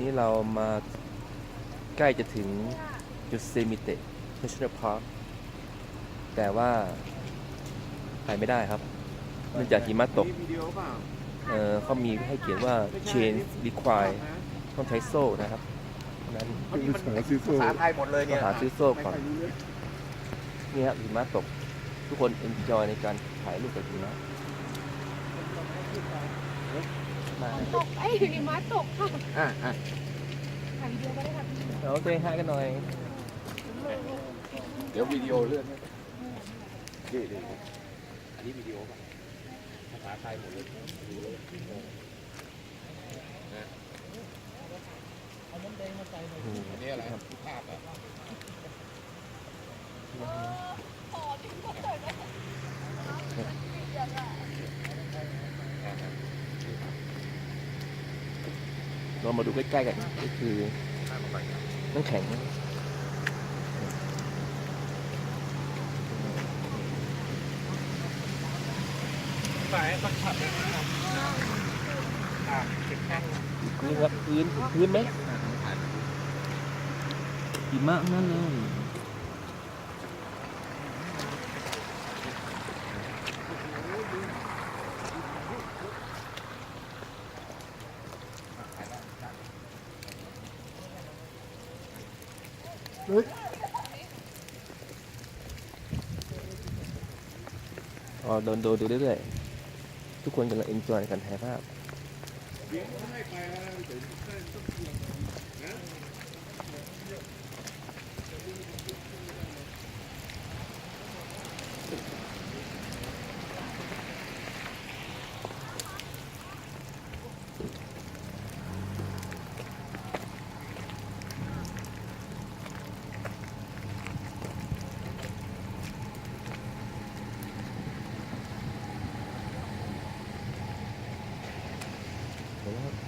นี้เรามาใกล้จะถึงจุดเซมิเตะ National Park แต่ว่าไปไม่ได้ครับเนื่องจากหิมะตกมีวิดีโอเปล่าเอ่อเขามีให้เขียนว่า chain require ต้องใช้โซ่นะครับเพราะฉะนั้นมันภาษาไทยหมดเลยต้เนี่อยงหาซื้อโซ่ก่อนไม่ค่ยรู้เรื่องนี่ครับหิมะตก ทุกคน enjoy ในการถ่ายรูปกับหิมะมา ตกไอ้หิมะตกค่ะอะอะถ่ายวิดีโอก็ได้ค่ะพี่เราเซฮายกันหน่อย เดี๋ยววิดีโอเลื่อนให้ดีดีอันนี้วิดีโอป่ะภาษาไทยหมดเลยดูเลยนะอันนี้อะไรภาพอะ เรามาดูใกล้ๆกันก็คือน้ำแข็งสายบังคับนะครับอ่าเก็บแข้งพื้นครับพื้นพื้นไหมหิมะนั่นเลย อ๋อโดนดูดูเรื่อยๆทุกคนกำลังเอ็นจอยกันถ่ายภาพ Thanks a lot.